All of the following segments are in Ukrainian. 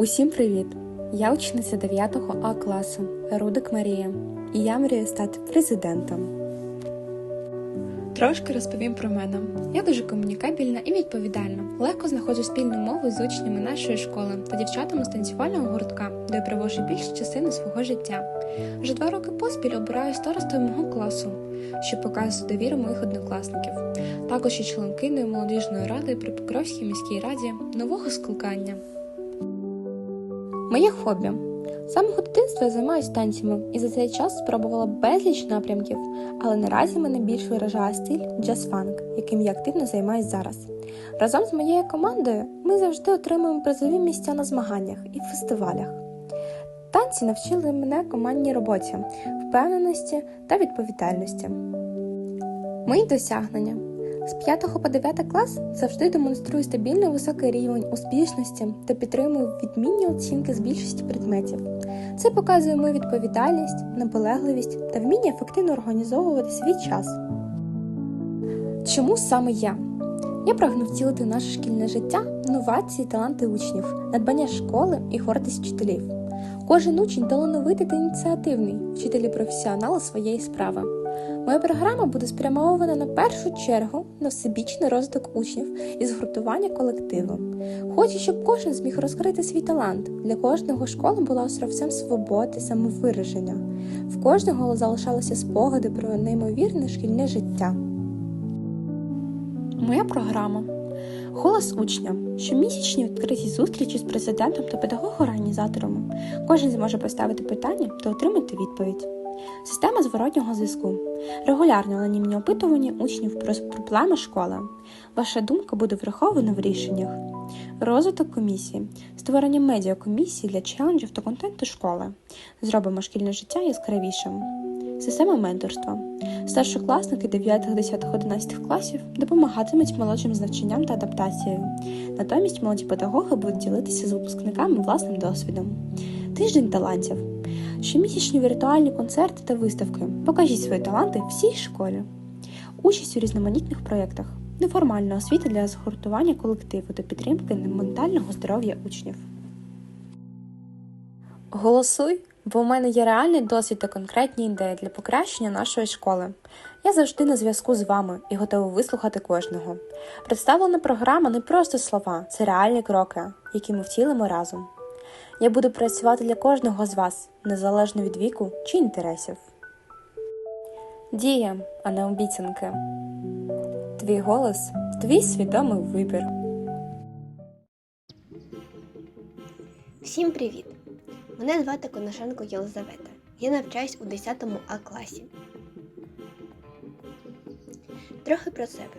Усім привіт! Я учениця 9 А класу Рудик Марія, і я мрію стати президентом. Трошки розповім про мене. Я дуже комунікабельна і відповідальна. Легко знаходжу спільну мову з учнями нашої школи та дівчатами з танцювального гуртка, де я проводжу більшу частину свого життя. Вже два роки поспіль обираю старостою мого класу, що показує довіру моїх однокласників. Також є членкиною молодіжної ради при Покровській міській раді нового скликання. Моє хобі. З самого дитинства я займаюся танцями і за цей час спробувала безліч напрямків, але наразі мене більш виражає стиль джаз-фанк, яким я активно займаюся зараз. Разом з моєю командою ми завжди отримуємо призові місця на змаганнях і фестивалях. Танці навчили мене командній роботі, впевненості та відповідальності. Мої досягнення. З 5 по 9 клас завжди демонструю стабільно високий рівень успішності та підтримую відмінні оцінки з більшості предметів. Це показує мою відповідальність, наполегливість та вміння ефективно організовувати свій час. Чому саме я? Я прагну втілити в наше шкільне життя новації, таланти учнів, надбання школи і гордість вчителів. Кожен учень талановитий та ініціативний, вчителі професіонали своєї справи. Моя програма буде спрямована на першу чергу на всебічний розвиток учнів і згуртування колективу. Хочу, щоб кожен зміг розкрити свій талант. Для кожного школа була острівцем свободи, самовираження. В кожного залишалися спогади про неймовірне шкільне життя. Моя програма Голос учня. Щомісячні відкриті зустрічі з президентом та педагогом-організаторами. Кожен зможе поставити питання та отримати відповідь. Система зворотнього зв'язку. Регулярно анонімні опитування учнів про проблеми школи. Ваша думка буде врахована в рішеннях. Розвиток комісії. Створення медіакомісії для челенджів та контенту школи. Зробимо шкільне життя яскравішим. Система менторства. Старшокласники 9, 10, 11 класів допомагатимуть молодшим з навчанням та адаптацією. Натомість молоді педагоги будуть ділитися з випускниками власним досвідом. Тиждень талантів. Щомісячні віртуальні концерти та виставки. Покажіть свої таланти всій школі. Участь у різноманітних проєктах. Неформальна освіта для згуртування колективу та підтримки ментального здоров'я учнів. Голосуй, бо в мене є реальний досвід та конкретні ідеї для покращення нашої школи. Я завжди на зв'язку з вами і готова вислухати кожного. Представлена програма не просто слова, це реальні кроки, які ми втілимо разом. Я буду працювати для кожного з вас, незалежно від віку чи інтересів. Дія, а не обіцянки. Твій голос твій свідомий вибір. Всім привіт! Мене звати Коношенко Єлизавета. Я навчаюсь у 10 А класі. Трохи про себе.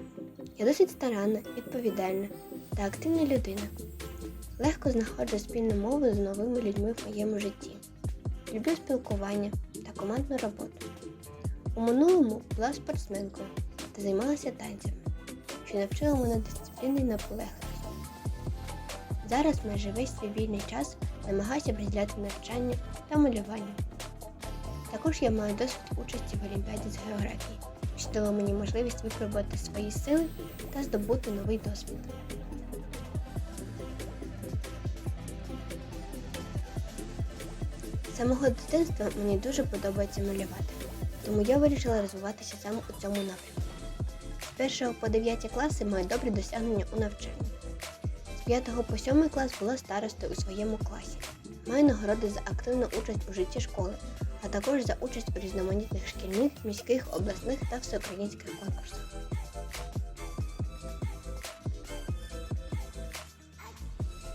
Я досить старанна, відповідальна та активна людина. Легко знаходжу спільну мову з новими людьми в моєму житті. Люблю спілкування та командну роботу. У минулому була спортсменкою та займалася танцями, що навчила мене дисципліни і наполегливості. Зараз майже весь свій вільний час намагаюся приділяти навчанню та малюванню. Також я маю досвід участі в Олімпіаді з географії, що дало мені можливість випробувати свої сили та здобути новий досвід. Самого дитинства мені дуже подобається малювати, тому я вирішила розвиватися саме у цьому напрямку. З 1 по 9 класи маю добрі досягнення у навчанні. З 5 по 7 клас була старостою у своєму класі. Маю нагороди за активну участь у житті школи, а також за участь у різноманітних шкільних, міських, обласних та всеукраїнських конкурсах.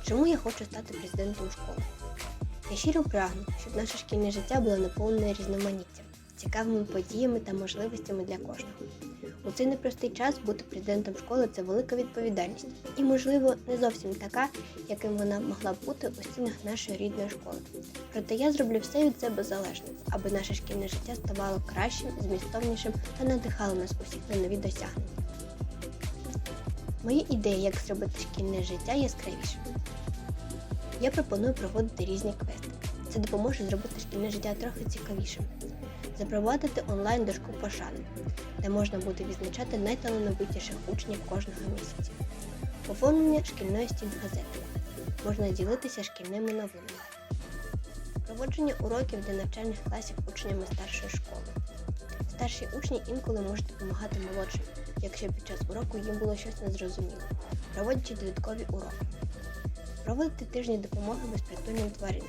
Чому я хочу стати президентом школи? Я щиро прагну, щоб наше шкільне життя було наповнене різноманіттям, цікавими подіями та можливостями для кожного. У цей непростий час бути президентом школи це велика відповідальність і, можливо, не зовсім така, яким вона могла б бути у стінах нашої рідної школи. Проте я зроблю все від себе залежне, аби наше шкільне життя ставало кращим, змістовнішим та надихало нас усіх на нові досягнення. Мої ідеї, як зробити шкільне життя яскравішим. Я пропоную проводити різні квести. Це допоможе зробити шкільне життя трохи цікавішим. Запровадити онлайн дошку пошани, де можна буде відзначати найталановитіших учнів кожного місяця. Оформлення шкільної стінь газети. можна ділитися шкільними новинами. Проводження уроків для навчальних класів учнями старшої школи. Старші учні інколи можуть допомагати молодшим, якщо під час уроку їм було щось незрозуміло, проводячи додаткові уроки. Проводити тижні допомоги безпритульним тваринам.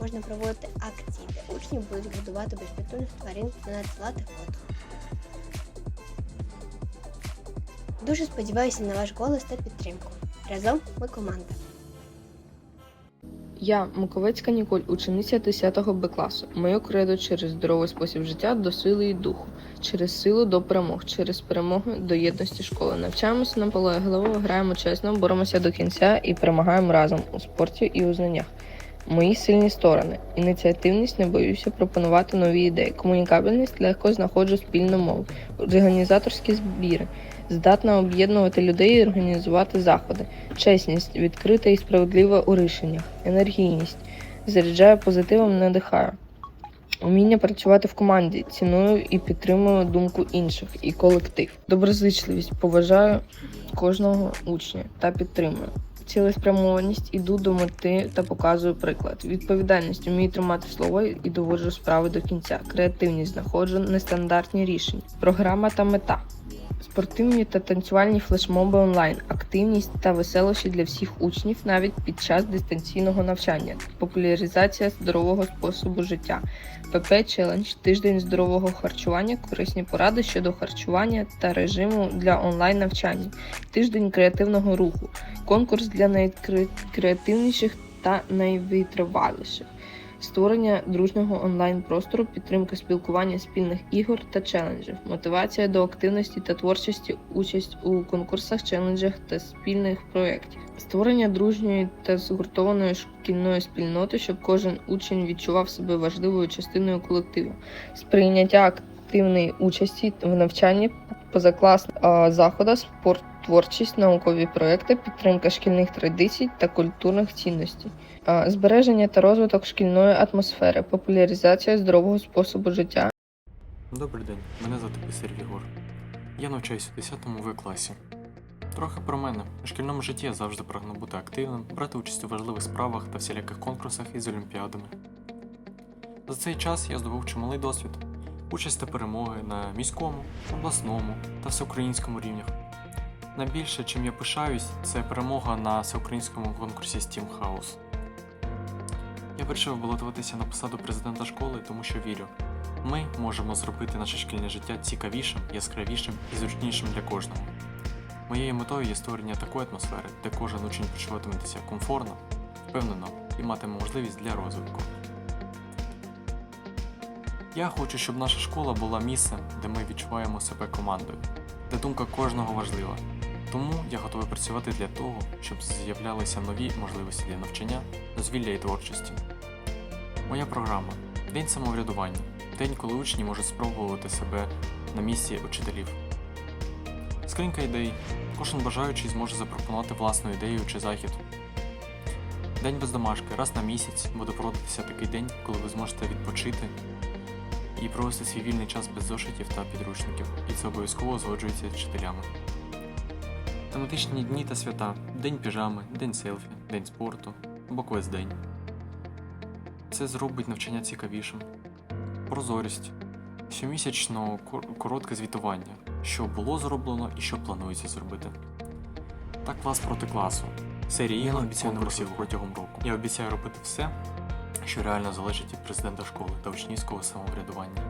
Можна проводити акції, де учні будуть годувати безпритульних тварин та надсилати фото. Дуже сподіваюся на ваш голос та підтримку. Разом ми команда. Я Муковецька Ніколь, учениця 10 Б класу. Моє кредо через здоровий спосіб життя до сили і духу, через силу до перемог, через перемоги до єдності школи. Навчаємося наполегливо, граємо чесно, боремося до кінця і перемагаємо разом у спорті і у знаннях. Мої сильні сторони. Ініціативність не боюся пропонувати нові ідеї. Комунікабельність легко знаходжу спільну мову, організаторські збіри, здатна об'єднувати людей і організувати заходи, чесність, відкрита і справедлива у рішеннях, енергійність, заряджаю позитивом, надихаю. Уміння працювати в команді, ціную і підтримую думку інших і колектив. Доброзичливість поважаю кожного учня та підтримую. Цілеспрямованість іду до мети та показую приклад. Відповідальність вмію тримати слово і доводжу справи до кінця. Креативність знаходжу нестандартні рішення. Програма та мета. Спортивні та танцювальні флешмоби онлайн, активність та веселощі для всіх учнів навіть під час дистанційного навчання, популяризація здорового способу життя, ПП челендж, тиждень здорового харчування, корисні поради щодо харчування та режиму для онлайн навчання, тиждень креативного руху, конкурс для найкреативніших та найвитриваліших. Створення дружнього онлайн-простору, підтримка спілкування спільних ігор та челенджів, мотивація до активності та творчості, участь у конкурсах, челенджах та спільних проєктів, створення дружньої та згуртованої шкільної спільноти, щоб кожен учень відчував себе важливою частиною колективу, сприйняття активної участі в навчанні, позакласних заходах, спорт, творчість, наукові проекти, підтримка шкільних традицій та культурних цінностей. Збереження та розвиток шкільної атмосфери, популяризація здорового способу життя, Добрий день, мене звати Писар Єгор. Я навчаюся у 10 В класі. Трохи про мене. У шкільному житті я завжди прагну бути активним, брати участь у важливих справах та всіляких конкурсах із олімпіадами. За цей час я здобув чималий досвід, участь та перемоги на міському, обласному та всеукраїнському рівнях. Найбільше, чим я пишаюсь, це перемога на всеукраїнському конкурсі Steam House. Я вирішив балотуватися на посаду президента школи, тому що вірю, ми можемо зробити наше шкільне життя цікавішим, яскравішим і зручнішим для кожного. Моєю метою є створення такої атмосфери, де кожен учень почуватиметься комфортно, впевнено і матиме можливість для розвитку. Я хочу, щоб наша школа була місцем, де ми відчуваємо себе командою, де думка кожного важлива. Тому я готовий працювати для того, щоб з'являлися нові можливості для навчання, дозвілля і творчості. Моя програма День самоврядування. День, коли учні можуть спробувати себе на місці учителів. Скринька ідей. Кожен бажаючий зможе запропонувати власну ідею чи захід. День без домашки. Раз на місяць буде проводитися такий день, коли ви зможете відпочити і провести свій вільний час без зошитів та підручників. І це обов'язково узгоджується з вчителями. Тематичні дні та свята. День піжами, день селфі, день спорту або квест-день. Це зробить навчання цікавішим прозорість, щомісячно коротке звітування, що було зроблено і що планується зробити. Та клас проти класу. Серії Я не обіцяю конкурсів протягом року. Я обіцяю робити все, що реально залежить від президента школи та учнівського самоврядування.